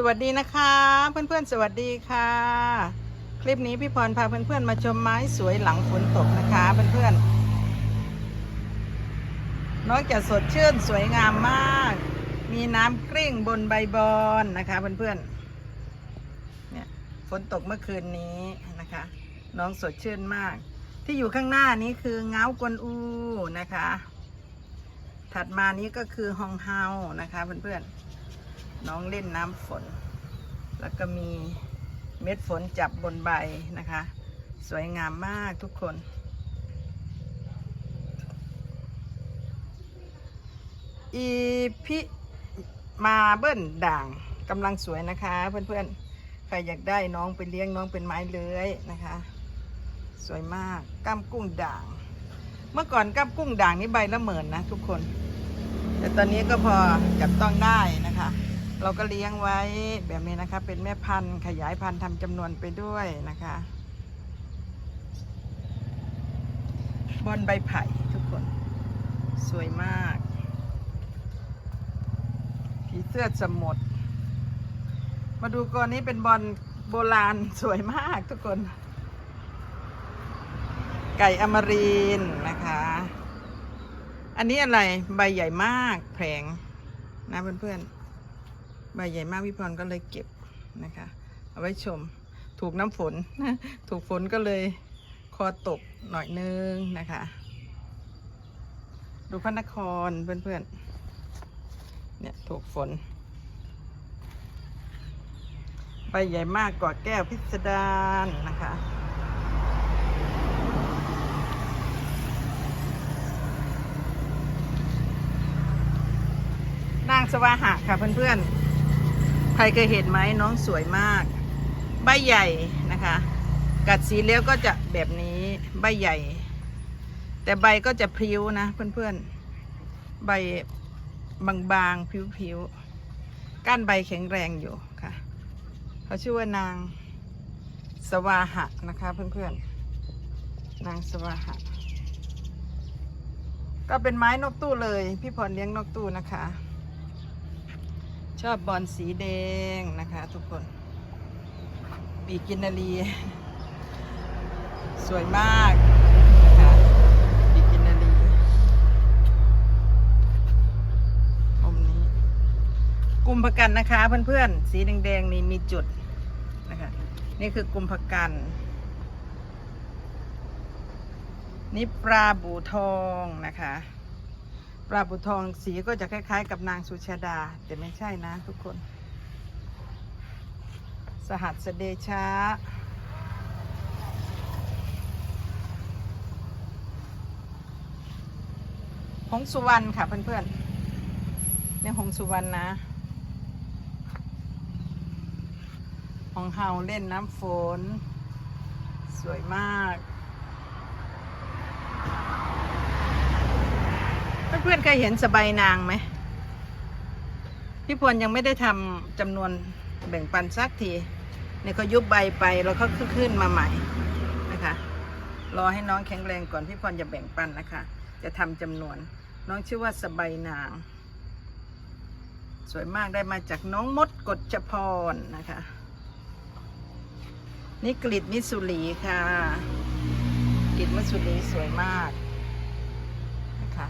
สวัสดีนะคะ เพื่อนๆ สวัสดีค่ะ คลิปนี้พี่พรพาเพื่อนๆมาชมไม้สวยหลังฝนตกนะคะ เพื่อนๆนอกจากสดชื่นสวยงามมาก มีน้ำกลิ้งบนใบบอนนะคะ เพื่อนๆเนี่ยฝนตกเมื่อคืนนี้นะคะ น้องสดชื่นมาก ที่อยู่ข้างหน้านี้คือเงากวนอูนะคะ ถัดมานี้ก็คือฮองเฮานะคะ เพื่อนๆ น้องเล่นน้ำฝน แล้วก็มีเม็ดฝนจับบนใบนะคะ สวยงามมากทุกคน อีพิมาเบิ้ลด่างกำลังสวยนะคะ เพื่อนๆ ใครอยากได้น้องไปเลี้ยงน้องเป็นไม้เลื้อยนะคะ สวยมากก้ามกุ้งด่าง เมื่อก่อนก้ามกุ้งด่างนี่ใบละหมื่นนะทุกคน แต่ตอนนี้ก็พอจับต้องได้นะคะ เราก็เลี้ยงไว้แบบนี้นะคะ เป็นแม่พันธุ์ขยายพันธุ์ทำจำนวนไปด้วยนะคะบอนใบไผ่ทุกคน สวยมาก ผีเสื้อสมุทรมาดูก่อนนี้เป็นบอลโบราณสวยมากทุกคน ไก่อมรีนนะคะ อันนี้อะไรใบใหญ่มากแผงนะเพื่อนๆ ใบใหญ่มากพี่พรก็เลยเก็บนะคะ เอาไว้ชม ถูกน้ำฝนถูกฝนก็เลยคอตกหน่อยนึงนะคะ ดูพระนครเพื่อนๆ เนี่ยถูกฝน ใบใหญ่มากกว่าแก้วพิสดารนะคะนางสวาหะค่ะเพื่อนๆ ครเคยเห็นไหมน้องสวยมาก ใบใหญ่นะคะ กัดสีเลี้ยวก็จะแบบนี้ใบใหญ่ แต่ใบก็จะพริ้วนะเพื่อนๆ ใบบางๆพริ้วๆ ก้านใบแข็งแรงอยู่ค่ะ เขาชื่อว่านางสวาหะนะคะเพื่อนๆ นางสวาหะ ก็เป็นไม้นกตู้เลย พี่พรเลี้ยงนกตู้นะคะ ชอบบอลสีแดงนะคะทุกคน ปีกินนารีสวยมากนะคะปีกินนารีอมนี้ กลุ่มพกันนะคะเพื่อนๆ สีแดงๆนี่มีจุดนะคะ นี่คือกลุ่มพกันนี่ปลาบูทองนะคะ ปลาบูทองสีก็จะคล้าย ๆ กับนางสุชาดา แต่ไม่ใช่นะทุกคน สหัสเดชะหงสุวรรณค่ะเพื่อนๆนี่หงสุวรรณนะหงเฮาเล่นน้ำฝน สวยมาก พื่อนๆเคยเห็นสบายนางไหมพี่พรยังไม่ได้ทำจำนวนแบ่งปันสักทีเนี่ยเขายุบใบไปแล้วเขาขึ้นมาใหม่นะคะ รอให้น้องแข็งแรงก่อนพี่พรจะแบ่งปันนะคะ จะทำจำนวน น้องชื่อว่าสบายนาง สวยมากได้มาจากน้องมดกฎจพรนะคะนี่กลิดมิสุรีค่ะกลิดมิสุรีสวยมากนะคะ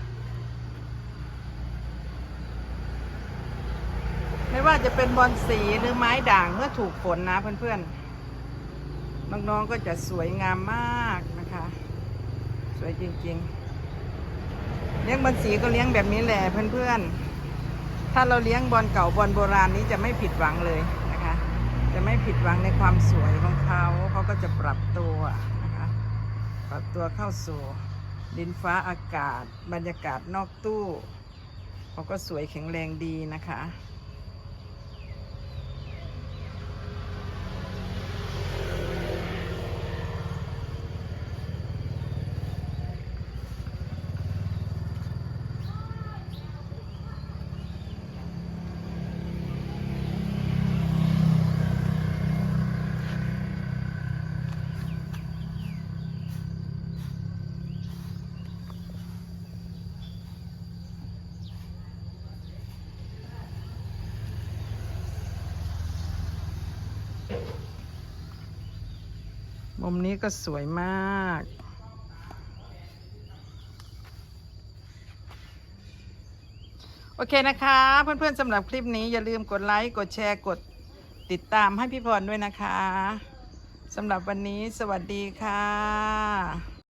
ไม่ว่าจะเป็นบอลสีหรือไม้ด่างเมื่อถูกฝนนะเพื่อนๆ น้องๆก็จะสวยงามมากนะคะ สวยจริงๆ เลี้ยงบอลสีก็เลี้ยงแบบนี้แหละเพื่อนๆ ถ้าเราเลี้ยงบอลเก่าบอลโบราณนี้จะไม่ผิดหวังเลยนะคะ จะไม่ผิดหวังในความสวยของเขาเขาก็จะปรับตัวนะคะ ปรับตัวเข้าสู่ดินฟ้าอากาศ บรรยากาศนอกตู้เขาก็สวยแข็งแรงดีนะคะ มุมนี้ก็สวยมาก โอเคนะคะ เพื่อนๆสำหรับคลิปนี้อย่าลืมกดไลค์ กดแชร์ กดติดตามให้พี่พรด้วยนะคะสำหรับวันนี้สวัสดีค่ะ